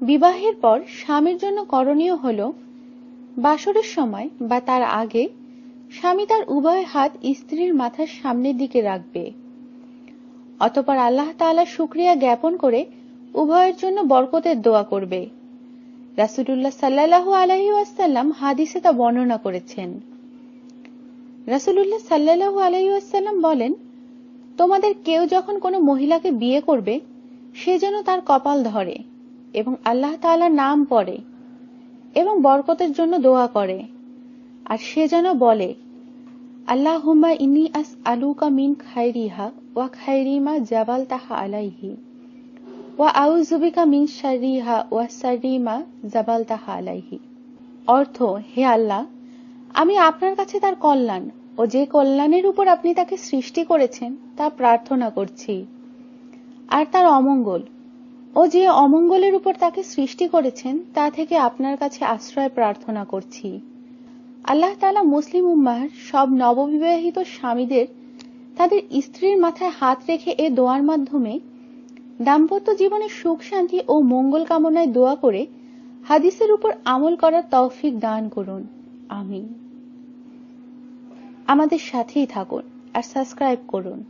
বিবাহের পর স্বামীর জন্য করণীয় হল, বাসরের সময় বা তার আগে, স্বামী তার উভয় হাত স্ত্রীর মাথার সামনের দিকে রাখবে। অতপর আল্লাহ তাআলা শুক্রিয়া জ্ঞাপন করে উভয়ের জন্য বরকতের দোয়া করবে। রাসুলুল্লাহ সাল্লাহু আলহি ওয়াসাল্লাম হাদিসে তা বর্ণনা করেছেন। রাসুলুল্লাহ সাল্লাহু আলহি ওয়াসাল্লাম বলেন, তোমাদের কেউ যখন কোনো মহিলাকে বিয়ে করবে, সে যেন তার কপাল ধরে। এবং আল্লাহ তাআলার নাম পড়ে এবং বরকতের জন্য দোয়া করে। আর সে যেন বলে আল্লাহ হুম্মা ইনি আস আলুকা মিন খাইরিহা ওয়া খাইরিমা জাবাল তাহা আলাইহি ওয়া আউজুবিকা মিন শারিহা ওয়া সারিমা জাবাল তাহা আলাইহি। অর্থ, হে আল্লাহ, আমি আপনার কাছে তার কল্যাণ ও যে কল্যাণের উপর আপনি তাকে সৃষ্টি করেছেন তা প্রার্থনা করছি। আর তার অমঙ্গল ও যে অমঙ্গলের উপর তাকে সৃষ্টি করেছেন, তা থেকে আপনার কাছে আশ্রয় প্রার্থনা করছি। আল্লাহ তালা মুসলিম উম্মাহর সব নববিবাহিত স্বামীদের তাদের স্ত্রীর মাথায় হাত রেখে এ দোয়ার মাধ্যমে দাম্পত্য জীবনে সুখ, শান্তি ও মঙ্গল কামনায় দোয়া করে হাদিসের উপর আমল করার তৌফিক দান করুন। আমিন। আমাদের সাথেই থাকুন আর সাবস্ক্রাইব করুন।